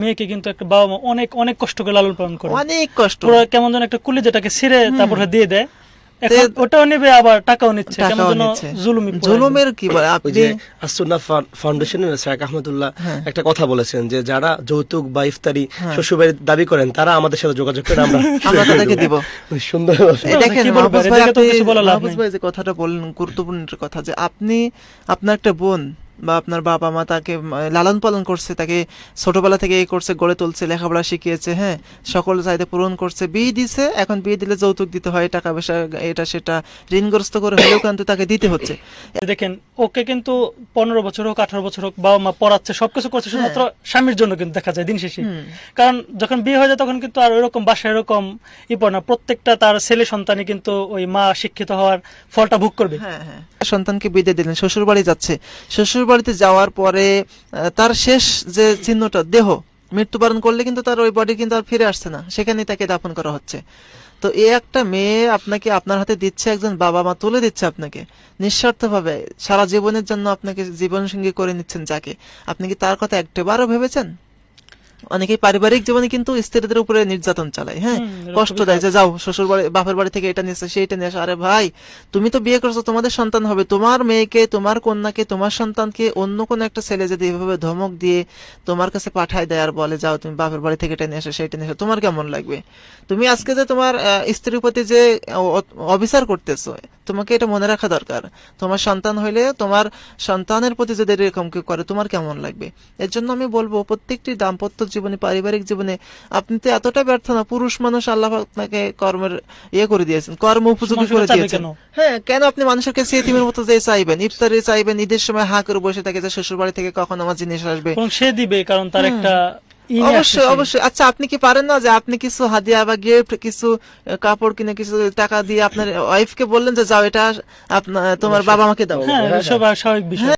মেয়েকে কিন্তু একটা বাবা মা অনেক অনেক কষ্ট করে লালন পালন করে। অনেক কষ্ট। পুরো কেমন যেন একটা কুলি যেটাকে ছিঁড়ে তারপর দিয়ে দেয়। ওটাও নেবে আবার টাকাও নিচ্ছে জুলুমের কি বলে? আপনি আসুন্না ফাউন্ডেশনের শেখ আহমদুল্লাহ হ্যাঁ। একটা কথা বলেছেন যে যারা যৌতুক বা ইফতারি শ্বশুরবাড়ির দাবি করেন তারা আমাদের সাথে যোগাযোগ করে আমরা আমরা তাদেরকে দিব। সুন্দর দেখেন মাহফুজ। ভাই যে কথাটা বললেন গুরুত্বপূর্ণ কথা যে আপনি আপনার একটা বোন বা আপনার বাবা মা তাকে লালন পালন করছে তাকে ছোটবেলা থেকে এই করছে গড়ে তুলছে লেখাপড়া শিখিয়েছে হ্যাঁ? সকল চাহিদা পূরণ করছে বিয়ে দিছে এখন বিয়ে দিলে যৌতুক দিতে হয় টাকা পয়সা এটা সেটা ঋণগ্রস্ত করে হলেও কিন্তু তাকে দিতে হচ্ছে। দেখেন ওকে কিন্তু পনেরো বছর হোক আঠারো বছর হোক বাবা মা পড়াচ্ছে সবকিছু করছে শুধুমাত্র স্বামীর জন্য কিন্তু দেখা যায় দিন শেষে। কারণ যখন বিয়ে হয়ে যায় তখন কিন্তু আর ওইরকম বাসায় এরকম ই পড়ে না। প্রত্যেকটা তার ছেলে সন্তানই কিন্তু ওই মা শিক্ষিত হওয়ার ফলটা ভোগ করবে। হ্যাঁ হ্যাঁ। সন্তানকে বিদে দিলেন শ্বশুর বাড়ি যাচ্ছে। শ্বশুর বাড়িতে যাওয়ার পরে তার শেষ যে চিহ্নটা, দেহ, মৃত্যুবরণ করলে কিন্তু তার ওই বডি কিন্তু আর ফিরে আসছে না। সেখানেই তাকে দাফন করা হচ্ছে। তো এ একটা মেয়ে আপনাকে আপনার হাতে দিচ্ছে, একজন বাবা মা তুলে দিচ্ছে আপনাকে। নিঃস্বার্থভাবে সারা জীবনের জন্য আপনাকে জীবন সঙ্গী করে নিচ্ছেন যাকে। আপনি কি তার কথা একটাবারও ভেবেছেন? অনেকেই পারিবারিক জীবনে কিন্তু স্ত্রীদের উপরে নির্যাতন চালায় হ্যাঁ? কষ্ট দেয় যে যাও শ্বশুর বাড়ি বাপের বাড়ি থেকে এটা নিয়েছে সেইটা নিয়ে আরে ভাই তুমি তো বিয়ে করছ তোমাদের সন্তান হবে। তোমার মেয়েকে তোমার কন্যাকে তোমার সন্তানকে অন্য কোনো একটা ছেলে যদি এভাবে ধমক দিয়ে তোমার কাছে পাঠায় দেয় আর বলে যাও তুমি বাপের বাড়ি থেকে এটা নিয়ে এসো সেইটা নিয়ে এসো তোমার কেমন লাগবে? তুমি আজকে যে তোমার স্ত্রীর প্রতি যে অবিচার করতেছো তোমাকে এটা মনে রাখা দরকার। তোমার সন্তান হইলে তোমার সন্তানের প্রতি যদি এরকম কেউ করে তোমার কেমন লাগবে? এর জন্য আমি বলব প্রত্যেকটি দাম্পত্য জীবনে পারিবারিক জীবনে আপনি তো এতটা ব্যর্থ না পুরুষ মানুষ আল্লাহ আপনাকে কর্মের ইয়ে করে দিয়েছেন কর্ম উপযোগী করে দিয়েছেন। হ্যাঁ কেন আপনি মানুষের কাছে এতিমের মতো যে চাইবেন? ইফতারে চাইবেন ঈদের সময় হা করে বসে থাকে যে শ্বশুর বাড়ি থেকে কখন আমার জিনিস আসবে। সে দিবে কারণ তার একটা অবশ্যই অবশ্যই। আচ্ছা আপনি কি পারেন না যে আপনি কিছু হাদিয়া বা গিফট কিছু কাপড় কিনে কিছু টাকা দিয়ে আপনার ওয়াইফকে বললেন যে যাও এটা আপনার তোমার বাবা মাকে দাও। হ্যাঁ স্বাভাবিক বিষয়।